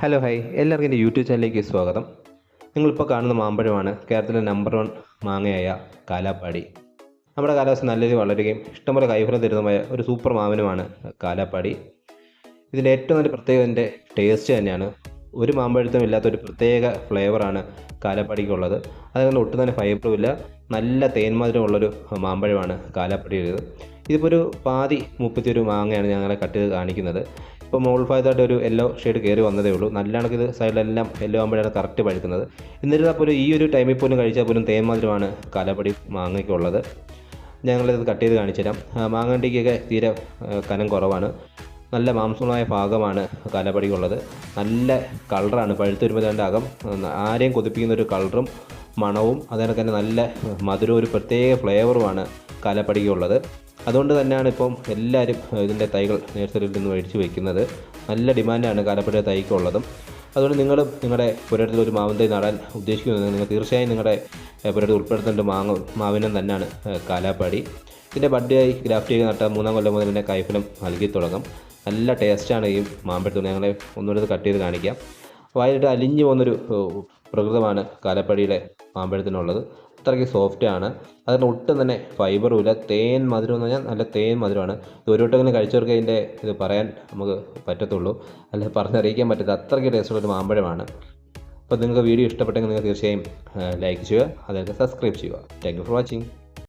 Hello high എല്ലാവർക്കും എന്റെ YouTube ചാനലിലേക്ക് സ്വാഗതം. നിങ്ങളിപ്പോൾ കാണുന്ന മാമ്പഴമാണ് കേരളത്തിലെ നമ്പർ വൺ മാങ്ങയായ കാലാപ്പാടി. നമ്മുടെ കാലാവസ്ഥ നല്ല രീതിയിൽ വളരുകയും ഇഷ്ടംപോലെ കൈഫലം തരുന്നതുമായ ഒരു സൂപ്പർ മാമ്പനുമാണ് കാലാപ്പാടി. ഇതിന്റെ ഏറ്റവും നല്ല പ്രത്യേകത എന്റെ ടേസ്റ്റ് തന്നെയാണ്. ഒരു മാമ്പഴത്തും ഇല്ലാത്ത ഒരു പ്രത്യേക ഫ്ലേവറാണ് കാലാപ്പാടിക്കുള്ളത്. അതുകൊണ്ട് ഒട്ടും തന്നെ ഫൈബറും ഇല്ല. നല്ല തേന്മധുരമുള്ളൊരു മാമ്പഴമാണ് കാലാപ്പാടിയുടേത്. ഇതിപ്പോൾ ഒരു പാതി മുപ്പത്തിയൊരു മാങ്ങയാണ് ഞങ്ങളെ കട്ട് ചെയ്ത് കാണിക്കുന്നത്. ഇപ്പോൾ മുകൾ ഭാഗത്തായിട്ട് ഒരു യെല്ലോ ഷെയ്ഡ് കയറി വന്നതേ ഉള്ളൂ. നല്ല കണക്ക് ഇത് സൈഡിലെല്ലാം യെല്ലോ ആകുമ്പോഴാണ് കറക്റ്റ് പഴുക്കുന്നത്. എന്നിരുന്നാൽ പോലും ഈ ഒരു ടൈമിൽ പോലും കഴിച്ചാൽ പോലും തേന്മാതിരമാണ് കലപടി മാങ്ങയ്ക്കുള്ളത്. ഞങ്ങളിത് കട്ട് ചെയ്ത് കാണിച്ചു തരാം മാങ്ങണ്ടിക്കൊക്കെ തീരെ കനം കുറവാണ്. നല്ല മാംസമായ ഭാഗമാണ് കാലപ്പടിക്കുള്ളത്. നല്ല കളറാണ് പഴുത്ത് വരുമ്പോൾ അതിന്റെ അകം ആരെയും കൊതിപ്പിക്കുന്ന ഒരു കളറും മണവും അതിനൊക്കെ തന്നെ നല്ല മധുരവും ഒരു പ്രത്യേക ഫ്ലേവറുമാണ് കാലപ്പടിക്കുള്ളത്. അതുകൊണ്ട് തന്നെയാണ് ഇപ്പം എല്ലാവരും ഇതിന്റെ തൈകൾ നേഴ്സറിയിൽ നിന്ന് മേടിച്ച് വയ്ക്കുന്നത് നല്ല ഡിമാൻഡാണ് കാലപ്പുഴ തൈക്കുള്ളതും. അതുകൊണ്ട് നിങ്ങൾ നിങ്ങളുടെ പുരയിടത്തിൽ ഒരു മാവിൻ തൈ നടാൻ ഉദ്ദേശിക്കുന്നത് നിങ്ങൾ തീർച്ചയായും നിങ്ങളുടെ പുരയിടത്തിൽ ഉൾപ്പെടുത്തേണ്ട മാങ്ങ മാവിനം തന്നെയാണ് കാലാപ്പാടി. ഇതിന്റെ ബഡ്ഡായി ഗ്രാഫ്റ്റ് ചെയ്ത് നട്ടാൽ മൂന്നാം കൊല്ലം മുതൽ തന്നെ കൈഫലം നൽകി തുടങ്ങും. നല്ല ടേസ്റ്റാണ് ഈ മാമ്പഴത്തു ഞങ്ങളെ ഒന്നുകൂടെ കട്ട് ചെയ്ത് കാണിക്കാം. വായിട്ട് അലിഞ്ഞു പോകുന്നൊരു പ്രകൃതമാണ് കാലപ്പടിയുടെ മാമ്പഴത്തിനുള്ളത് അത്രയ്ക്ക് ആണ്. അതിന് ഒട്ടും തന്നെ ഫൈബറും ഇല്ല. തേൻ മധുരം എന്ന് പറഞ്ഞാൽ നല്ല തേൻ മധുരമാണ്. ഇത് ഒരു വട്ടം ഇങ്ങനെ കഴിച്ചവർക്ക് ഇതിന്റെ ഇത് പറയാൻ നമുക്ക് പറ്റത്തുള്ളൂ. അല്ല പറഞ്ഞറിയിക്കാൻ പറ്റത്ത അത്രയ്ക്ക് ടേസ്റ്റുള്ള ഒരു മാമ്പഴമാണ് അപ്പോൾ നിങ്ങൾക്ക് വീഡിയോ ഇഷ്ടപ്പെട്ടെങ്കിൽ നിങ്ങൾ തീർച്ചയായും ലൈക്ക് ചെയ്യുക. അതായത് സബ്സ്ക്രൈബ് ചെയ്യുക. Thank you for watching